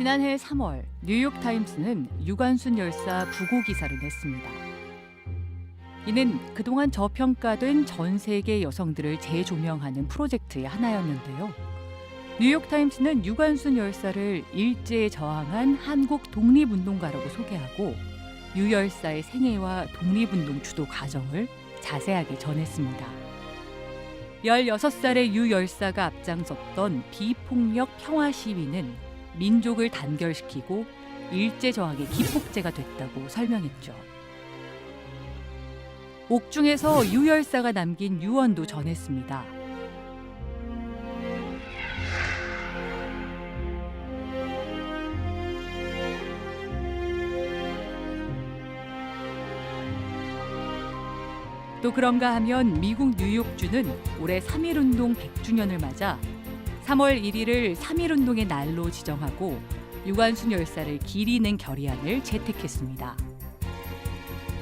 지난해 3월 뉴욕타임스는 유관순 열사 부고 기사를 냈습니다. 이는 그동안 저평가된 전 세계 여성들을 재조명하는 프로젝트의 하나였는데요. 뉴욕타임스는 유관순 열사를 일제에 저항한 한국 독립운동가라고 소개하고 유 열사의 생애와 독립운동 주도 과정을 자세하게 전했습니다. 16살의 유 열사가 앞장섰던 비폭력 평화 시위는 민족을 단결시키고 일제 저항의 기폭제가 됐다고 설명했죠. 옥중에서 유 열사가 남긴 유언도 전했습니다. 또 그런가 하면 미국 뉴욕주는 올해 3.1운동 100주년을 맞아 3월 1일을 3.1운동의 날로 지정하고 유관순 열사를 기리는 결의안을 채택했습니다.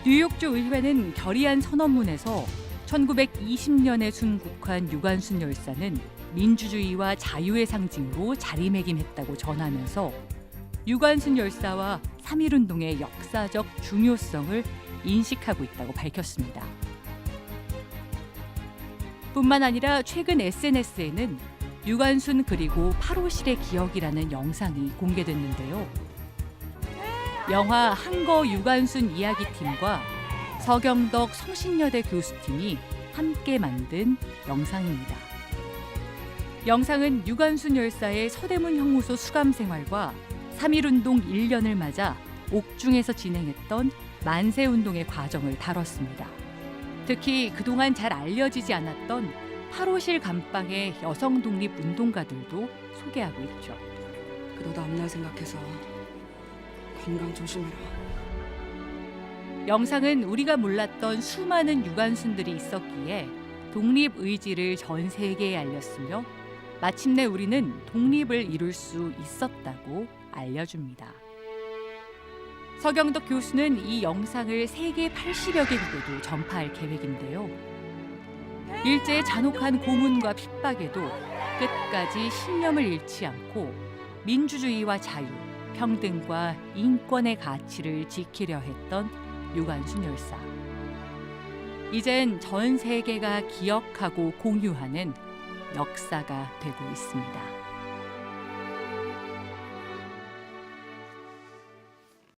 뉴욕주 의회는 결의안 선언문에서 1920년에 순국한 유관순 열사는 민주주의와 자유의 상징으로 자리매김했다고 전하면서 유관순 열사와 3.1운동의 역사적 중요성을 인식하고 있다고 밝혔습니다. 뿐만 아니라 최근 SNS에는 유관순 그리고 8호실의 기억이라는 영상이 공개됐는데요. 영화 한거 유관순 이야기팀과 서경덕 성신여대 교수팀이 함께 만든 영상입니다. 영상은 유관순 열사의 서대문 형무소 수감 생활과 3.1운동 1년을 맞아 옥중에서 진행했던 만세운동의 과정을 다뤘습니다. 특히 그동안 잘 알려지지 않았던 8호실 감방의 여성 독립 운동가들도 소개하고 있죠. 너도 앞날 생각해서 건강 조심해라. 영상은 우리가 몰랐던 수많은 유관순들이 있었기에 독립 의지를 전 세계에 알렸으며 마침내 우리는 독립을 이룰 수 있었다고 알려줍니다. 서경덕 교수는 이 영상을 세계 80여 개국에도 전파할 계획인데요. 일제의 잔혹한 고문과 핍박에도 끝까지 신념을 잃지 않고 민주주의와 자유, 평등과 인권의 가치를 지키려 했던 유관순 열사. 이젠 전 세계가 기억하고 공유하는 역사가 되고 있습니다.